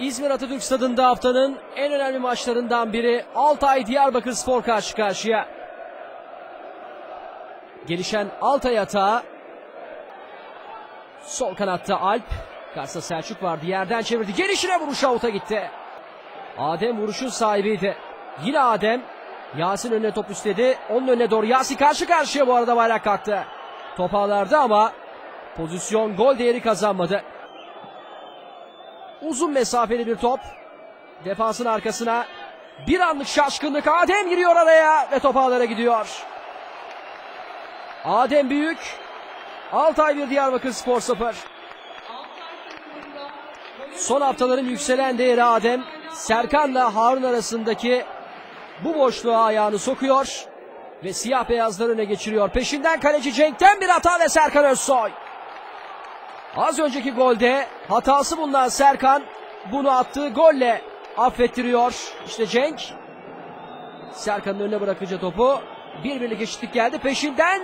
İzmir Atatürk Stadı'nda haftanın en önemli maçlarından biri Altay Diyarbakır Spor karşı karşıya. Gelişen Altay atağı. Sol kanatta Alp. Karşısında Selçuk vardı. Yerden çevirdi. Gelişine vuruş avuta gitti. Adem vuruşun sahibiydi. Yine Adem. Yasin önüne top üstledi. Onun önüne doğru. Yasin karşı karşıya bu arada bayrak kalktı. Top ağlardı ama pozisyon gol değeri kazanmadı. Uzun mesafeli bir top. Defansın arkasına bir anlık şaşkınlık. Adem giriyor araya ve top ağlara gidiyor. Adem Büyük. Altay bir Diyarbakır Spor 0. Son haftaların yükselen değeri Adem. Serkan'la Harun arasındaki bu boşluğa ayağını sokuyor. Ve siyah beyazlar öne geçiriyor. Peşinden kaleci Cenk'ten bir hata ve Serkan Özsoy. Az önceki golde hatası bulunan Serkan bunu attığı golle affettiriyor. İşte Cenk Serkan'ın önüne bırakınca topu bir birlik eşitlik geldi. Peşinden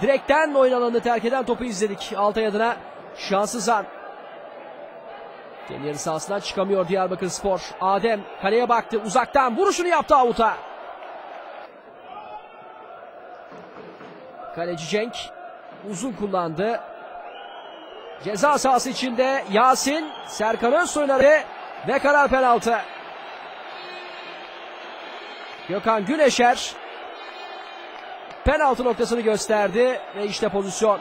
direkten oyun alanını terk eden topu izledik. Altay adına şanssız an. Kendi sahasından çıkamıyor Diyarbakır Spor. Adem kaleye baktı uzaktan vuruşunu yaptı avuta. Kaleci Cenk uzun kullandı. Ceza sahası içinde Yasin, Serkan Özsoy'ları ve karar penaltı. Gökhan Güneşer penaltı noktasını gösterdi ve işte pozisyon.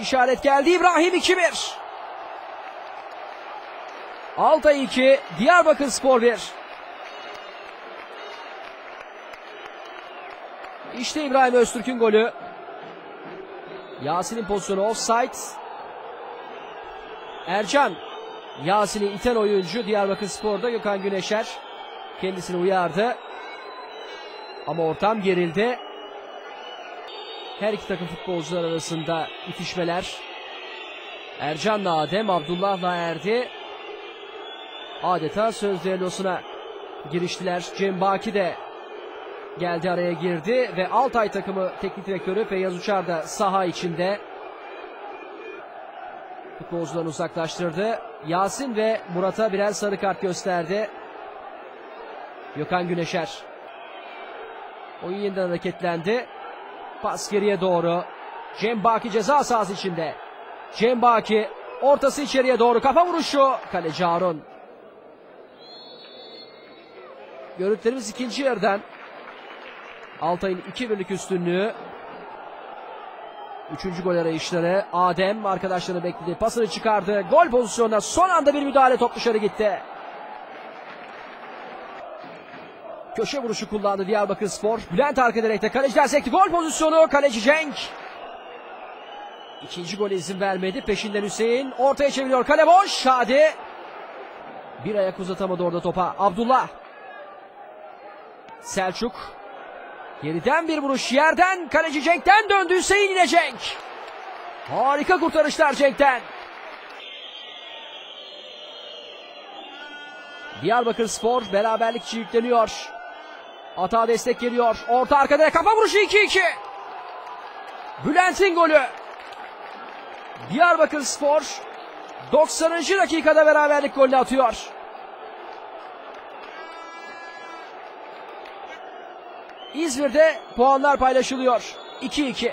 İşaret geldi İbrahim 2-1. Altay 2, Diyarbakır Spor 1. İşte İbrahim Öztürk'ün golü. Yasin'in pozisyonu offside. Ercan Yasin'i iten oyuncu Diyarbakır Spor'da Gökhan Güneşer kendisini uyardı. Ama ortam gerildi. Her iki takım futbolcular arasında itişmeler. Ercan'la Adem, Abdullah'la Erdi. Adeta söz düellosuna giriştiler. Cem Baki de geldi araya girdi ve Altay takımı teknik direktörü Feyyaz Uçar da saha içinde futbolcularını uzaklaştırdı. Yasin ve Murat'a birer sarı kart gösterdi. Gökhan Güneşer. Oyun yeniden hareketlendi. Pas geriye doğru. Cem Baki ceza sahası içinde. Cem Baki ortası içeriye doğru kafa vuruşu. Kaleci Harun. Görüntülerimiz ikinci yarıdan. Altay'ın 2-1'lik üstünlüğü. Üçüncü gol arayışları. Adem arkadaşlarını bekledi. Pasını çıkardı. Gol pozisyonuna son anda bir müdahale top dışarı gitti. Köşe vuruşu kullandı Diyarbakır Spor. Bülent arka direkte kaleciler sekti. Gol pozisyonu kaleci Cenk. İkinci gole izin vermedi. Peşinden Hüseyin. Ortaya çeviriyor. Kale boş. Şadi. Bir ayak uzatamadı orada topa. Abdullah. Selçuk. Geriden bir vuruş yerden kaleci Cenk'ten döndü Hüseyin yine Cenk. Harika kurtarışlar Cenk'ten. Diyarbakır Spor beraberlik için. Ata destek geliyor. Orta arkada kafa vuruşu 2-2. Bülent'in golü. Diyarbakır Spor 90. dakikada beraberlik golünü atıyor. İzmir'de puanlar paylaşılıyor. 2-2.